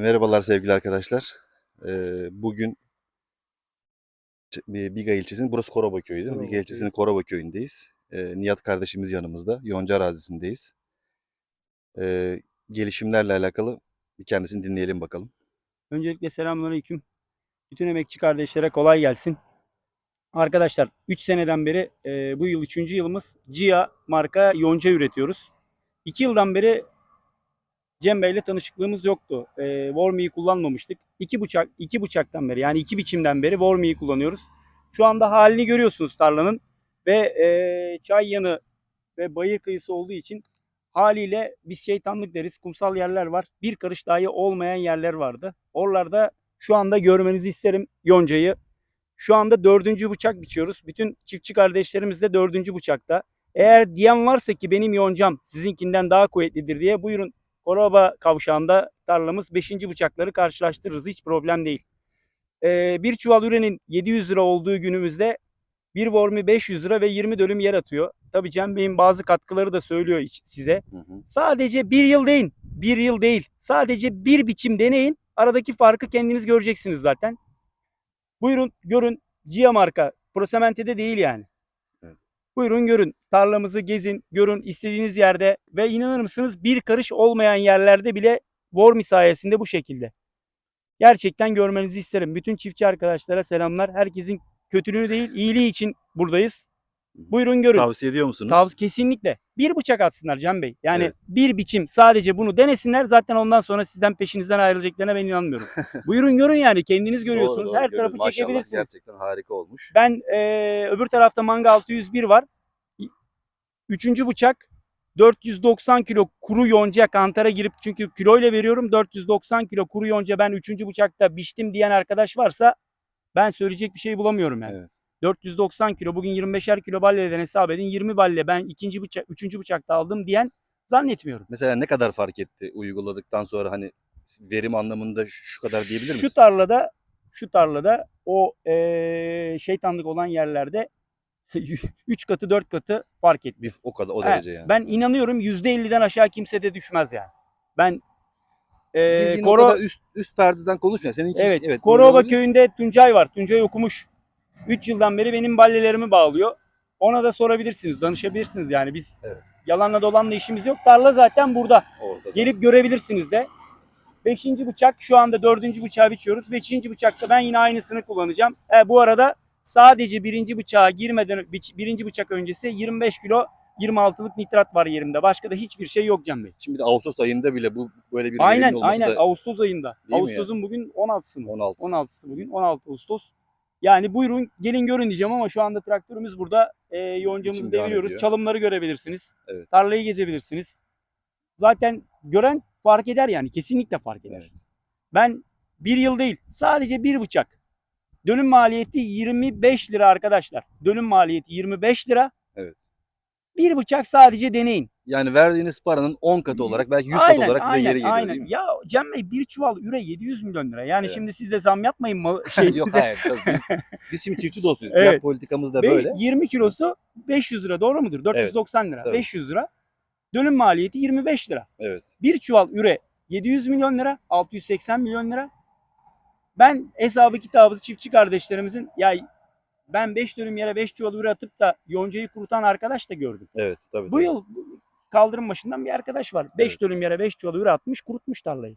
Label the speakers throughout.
Speaker 1: Merhabalar sevgili arkadaşlar. Ee, bugün Biga ilçesinin, burası Koroba köyü değil mi? Biga ilçesinin Koroba köyündeyiz. Ee, Nihat kardeşimiz yanımızda. Yonca arazisindeyiz. Gelişimlerle alakalı bir kendisini dinleyelim bakalım.
Speaker 2: Öncelikle selamünaleyküm. Bütün emekçi kardeşlere kolay gelsin. Arkadaşlar 3 seneden beri e, bu yıl 3. yılımız Cia marka yonca üretiyoruz. 2 yıldan beri Cem Bey'le tanışıklığımız yoktu. E, Wormy'yi kullanmamıştık. 2 bıçak iki bıçaktan beri yani iki biçimden beri Wormy'yi kullanıyoruz. Şu anda halini görüyorsunuz tarlanın ve e, çay yanı ve bayır kıyısı olduğu için haliyle biz şeytanlık deriz. Kumsal yerler var. Bir karış dahi olmayan yerler vardı. Oralarda şu anda görmenizi isterim yoncayı. Şu anda dördüncü bıçak biçiyoruz. Bütün çiftçi kardeşlerimiz de dördüncü bıçakta. Eğer diyen varsa ki benim yoncam sizinkinden daha kuvvetlidir diye buyurun Koroba kavşağında tarlamız 5. bıçakları karşılaştırırız. Hiç problem değil. Ee, bir çuval ürenin 700 lira olduğu günümüzde bir vormi 500 lira ve 20 dönüm yer atıyor. Tabii Cem Bey'in bazı katkıları da söylüyor size.
Speaker 1: Hı hı.
Speaker 2: Sadece bir yıl değil. Bir yıl değil. Sadece bir biçim deneyin. Aradaki farkı kendiniz göreceksiniz zaten. Buyurun görün. Cia marka. Prosemente'de değil yani. Buyurun görün. Tarlamızı gezin. Görün istediğiniz yerde. Ve inanır mısınız bir karış olmayan yerlerde bile Wormy sayesinde bu şekilde. Gerçekten görmenizi isterim. Bütün çiftçi arkadaşlara selamlar. Herkesin kötülüğünü değil iyiliği için buradayız. Buyurun görün.
Speaker 1: Tavsiye ediyor musunuz?
Speaker 2: Tavsiye kesinlikle. Bir bıçak atsınlar Can Bey. Yani
Speaker 1: Evet.
Speaker 2: bir biçim sadece bunu denesinler. Zaten ondan sonra sizden peşinizden ayrılacaklarına ben inanmıyorum. Buyurun görün yani. Kendiniz görüyorsunuz.
Speaker 1: Doğru, doğru,
Speaker 2: Her
Speaker 1: görün.
Speaker 2: tarafı
Speaker 1: Maşallah,
Speaker 2: çekebilirsiniz.
Speaker 1: Gerçekten harika olmuş.
Speaker 2: Ben eee, öbür tarafta Manga 601 var. Üçüncü bıçak 490 kilo kuru yonca kantara girip çünkü kiloyla veriyorum 490 kilo kuru yonca ben üçüncü bıçakta biçtim diyen arkadaş varsa ben söyleyecek bir şey bulamıyorum yani.
Speaker 1: Evet.
Speaker 2: 490 kilo bugün 25'er kilo balleden hesap edin 20 balle ben ikinci bıçak üçüncü bıçakta aldım diyen zannetmiyorum.
Speaker 1: Mesela ne kadar fark etti uyguladıktan sonra hani verim anlamında şu kadar diyebilir misin?
Speaker 2: Şu tarlada şu tarlada o eee şeytanlık olan yerlerde 3 katı 4 katı fark etti.
Speaker 1: Bir, o kadar o
Speaker 2: He,
Speaker 1: derece yani.
Speaker 2: Ben inanıyorum %50'den aşağı kimse de düşmez yani. Ben eee
Speaker 1: Biz yine
Speaker 2: Koro,
Speaker 1: üst, üst perdeden konuşmuyor. Seninki
Speaker 2: evet,
Speaker 1: evet.
Speaker 2: Koroba
Speaker 1: olabilir.
Speaker 2: köyünde Tuncay var. Tuncay okumuş. 3 yıldan beri benim ballelerimi bağlıyor. Ona da sorabilirsiniz, danışabilirsiniz yani biz
Speaker 1: Evet.
Speaker 2: yalanla dolanla işimiz yok. Tarla zaten burada.
Speaker 1: Orada.
Speaker 2: Gelip görebilirsiniz de. Beşinci bıçak şu anda dördüncü bıçağı biçiyoruz. Beşinci bıçakta ben yine aynısını kullanacağım. E, bu arada sadece birinci bıçağa girmeden biç- birinci bıçak öncesi 25 kilo 26'lık nitrat var yerimde. Başka da hiçbir şey yok Can Bey.
Speaker 1: Şimdi de Ağustos ayında bile bu böyle bir
Speaker 2: Aynen aynen Ağustos ayında.
Speaker 1: Değil mi
Speaker 2: Ağustos'un bugün 16'sı mı?
Speaker 1: 16.
Speaker 2: 16'sı bugün 16 Ağustos. Yani buyurun gelin görün diyeceğim ama şu anda traktörümüz burada. E, yoncamızı deviriyoruz. Çalımları görebilirsiniz.
Speaker 1: Evet.
Speaker 2: Tarlayı gezebilirsiniz. Zaten gören fark eder yani. Kesinlikle fark eder.
Speaker 1: Evet.
Speaker 2: Ben bir yıl değil sadece bir bıçak. Dönüm maliyeti 25 lira arkadaşlar. Dönüm maliyeti 25 lira.
Speaker 1: Evet.
Speaker 2: Bir bıçak sadece deneyin.
Speaker 1: Yani verdiğiniz paranın 10 katı olarak belki 100
Speaker 2: aynen,
Speaker 1: katı olarak size
Speaker 2: aynen,
Speaker 1: geri geliyor
Speaker 2: aynen.
Speaker 1: değil mi?
Speaker 2: Ya Cem Bey bir çuval üre 700 milyon lira. Yani
Speaker 1: Evet.
Speaker 2: şimdi siz de zam yapmayın mı? Şey,
Speaker 1: Yok hayır tabii. Biz, biz şimdi çiftçi dostuyuz.
Speaker 2: Evet.
Speaker 1: Fiyat politikamız da böyle.
Speaker 2: 20 kilosu 500 lira doğru mudur? 490 lira.
Speaker 1: Tabii.
Speaker 2: 500 lira. Dönüm maliyeti 25 lira.
Speaker 1: Evet.
Speaker 2: Bir çuval üre 700 milyon lira, 680 milyon lira. Ben hesabı kitabı çiftçi kardeşlerimizin ya ben 5 dönüm yere 5 çuval üre atıp da yoncayı kurutan arkadaş da gördüm.
Speaker 1: Evet tabii.
Speaker 2: Bu
Speaker 1: tabii.
Speaker 2: yıl kaldırım başından bir arkadaş var. 5
Speaker 1: Evet.
Speaker 2: dönüm yere 5 çuval üre atmış, kurutmuş tarlayı.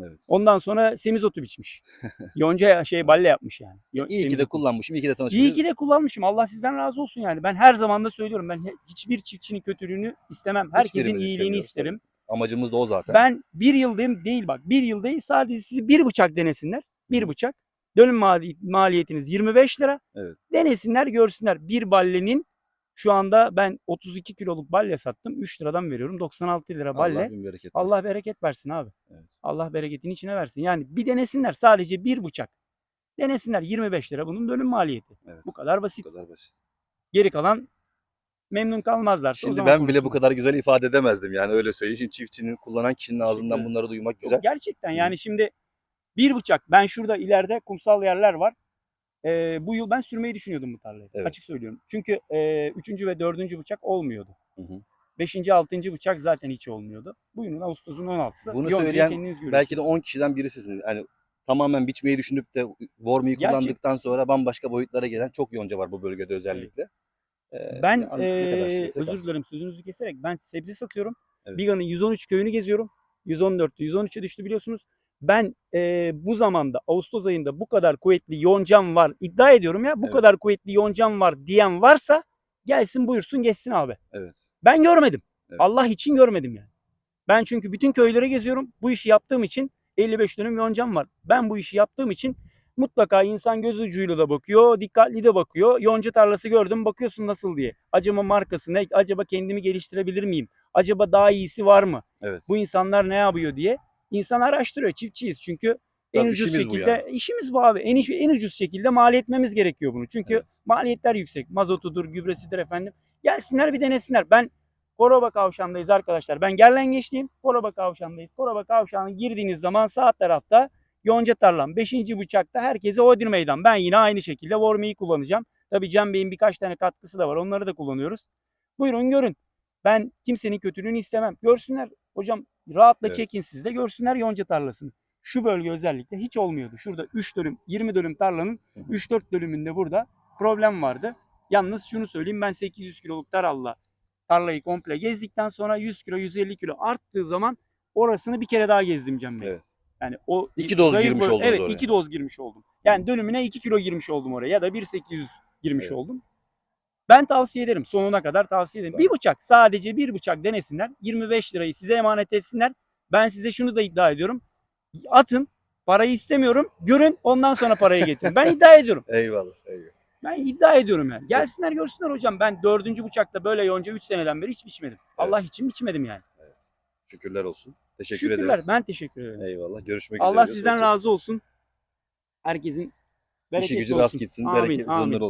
Speaker 1: Evet.
Speaker 2: Ondan sonra semizotu biçmiş. Yonca şey balle yapmış yani. Yo-
Speaker 1: İyi ki de kullanmışım. iyi ki de tanışmışım.
Speaker 2: İyi ki de kullanmışım. Allah sizden razı olsun yani. Ben her zaman da söylüyorum. Ben hiçbir çiftçinin kötülüğünü istemem. Herkesin iyiliğini isterim.
Speaker 1: Amacımız da o zaten.
Speaker 2: Ben bir yıl değil, değil bak. Bir yıl değil. Sadece sizi bir bıçak denesinler. Bir bıçak. Dönüm mali- maliyetiniz 25 lira.
Speaker 1: Evet.
Speaker 2: Denesinler görsünler. Bir ballenin şu anda ben 32 kiloluk balle sattım. 3 liradan veriyorum. 96 lira balle.
Speaker 1: Allah bereket. versin.
Speaker 2: Allah bereket versin abi.
Speaker 1: Evet.
Speaker 2: Allah bereketini içine versin. Yani bir denesinler sadece bir bıçak. Denesinler 25 lira bunun dönüm maliyeti.
Speaker 1: Evet.
Speaker 2: Bu kadar basit.
Speaker 1: Bu kadar basit.
Speaker 2: Geri kalan memnun kalmazlarsa o
Speaker 1: Şimdi ben bile bu kadar güzel ifade edemezdim yani öyle söyleyeyim. Şimdi çiftçinin kullanan kişinin ağzından bunları duymak
Speaker 2: Yok,
Speaker 1: güzel.
Speaker 2: gerçekten yani şimdi bir bıçak ben şurada ileride kumsal yerler var. Ee, bu yıl ben sürmeyi düşünüyordum bu tarlayı.
Speaker 1: Evet.
Speaker 2: Açık söylüyorum. Çünkü e, üçüncü ve dördüncü bıçak olmuyordu.
Speaker 1: Hı hı.
Speaker 2: 5. 6. bıçak zaten hiç olmuyordu. Bu yılın Ağustos'un 16'sı.
Speaker 1: Bunu
Speaker 2: Yoncayı
Speaker 1: söyleyen
Speaker 2: kendiniz görüyorsunuz.
Speaker 1: Belki de 10 kişiden birisisiniz. Hani tamamen biçmeyi düşünüp de
Speaker 2: Gerçek-
Speaker 1: kullandıktan sonra bambaşka boyutlara gelen çok yonca var bu bölgede özellikle. Ee,
Speaker 2: Ben eee,
Speaker 1: şeyse
Speaker 2: özür dilerim sözünüzü keserek ben sebze satıyorum.
Speaker 1: Evet.
Speaker 2: Biga'nın 113 köyünü geziyorum. 114'tü 113'e düştü biliyorsunuz. Ben eee, bu zamanda Ağustos ayında bu kadar kuvvetli yoncam var iddia ediyorum ya bu
Speaker 1: Evet.
Speaker 2: kadar kuvvetli yoncam var diyen varsa gelsin buyursun geçsin abi.
Speaker 1: Evet.
Speaker 2: Ben görmedim.
Speaker 1: Evet.
Speaker 2: Allah için görmedim yani. Ben çünkü bütün köylere geziyorum. Bu işi yaptığım için 55 dönüm yoncam var. Ben bu işi yaptığım için mutlaka insan göz ucuyla da bakıyor, dikkatli de bakıyor. Yonca tarlası gördüm bakıyorsun nasıl diye. Acaba markası ne? Acaba kendimi geliştirebilir miyim? Acaba daha iyisi var mı?
Speaker 1: Evet.
Speaker 2: Bu insanlar ne yapıyor diye. İnsan araştırıyor. Çiftçiyiz çünkü en
Speaker 1: Tabii
Speaker 2: ucuz
Speaker 1: işimiz bu
Speaker 2: şekilde
Speaker 1: yani.
Speaker 2: işimiz bu abi. En, en ucuz şekilde mal etmemiz gerekiyor bunu. Çünkü
Speaker 1: Evet.
Speaker 2: maliyetler yüksek. Mazotudur, gübresidir efendim. Gelsinler bir denesinler. Ben Koroba Kavşağı'ndayız arkadaşlar. Ben Gerlengeçliyim. Koroba Kavşağı'ndayız. Koroba Kavşağı'na girdiğiniz zaman sağ tarafta Yonca Tarlam. 5. bıçakta herkese Odin Meydan. Ben yine aynı şekilde Wormy'yi kullanacağım. Tabii Cem Bey'in birkaç tane katkısı da var. Onları da kullanıyoruz. Buyurun görün. Ben kimsenin kötülüğünü istemem. Görsünler hocam rahatla
Speaker 1: Evet.
Speaker 2: çekin siz de görsünler Yonca tarlasını. Şu bölge özellikle hiç olmuyordu. Şurada 3 dönüm, 20 dönüm tarlanın
Speaker 1: Hı hı.
Speaker 2: 3-4 dönümünde burada problem vardı. Yalnız şunu söyleyeyim ben 800 kiloluk taralla tarlayı komple gezdikten sonra 100 kilo 150 kilo arttığı zaman orasını bir kere daha gezdim Cem Bey.
Speaker 1: Evet.
Speaker 2: Yani o
Speaker 1: İki doz
Speaker 2: zayıf
Speaker 1: girmiş oldunuz
Speaker 2: Evet
Speaker 1: oraya.
Speaker 2: iki doz girmiş oldum. Yani dönümüne 2 kilo girmiş oldum oraya ya da 1.800 girmiş
Speaker 1: Evet.
Speaker 2: oldum. Ben tavsiye ederim. Sonuna kadar tavsiye ederim. Bir bıçak sadece bir bıçak denesinler. 25 lirayı size emanet etsinler. Ben size şunu da iddia ediyorum. Atın. Parayı istemiyorum. Görün ondan sonra parayı getirin. Ben iddia ediyorum.
Speaker 1: Eyvallah. eyvallah.
Speaker 2: Ben iddia ediyorum yani. Gelsinler görsünler hocam. Ben dördüncü bıçakta böyle yonca 3 seneden beri hiç biçmedim. Allah için biçmedim yani.
Speaker 1: Şükürler olsun. Teşekkür
Speaker 2: Şükürler.
Speaker 1: ederiz.
Speaker 2: Ben teşekkür ederim.
Speaker 1: Eyvallah. Görüşmek üzere.
Speaker 2: Allah
Speaker 1: diyoruz.
Speaker 2: sizden
Speaker 1: Hoşça-
Speaker 2: razı olsun. Herkesin
Speaker 1: İşi
Speaker 2: bereketli
Speaker 1: gücü
Speaker 2: olsun.
Speaker 1: rast gitsin.
Speaker 2: Amin,
Speaker 1: Bereket
Speaker 2: amin.
Speaker 1: üzerinde olsun.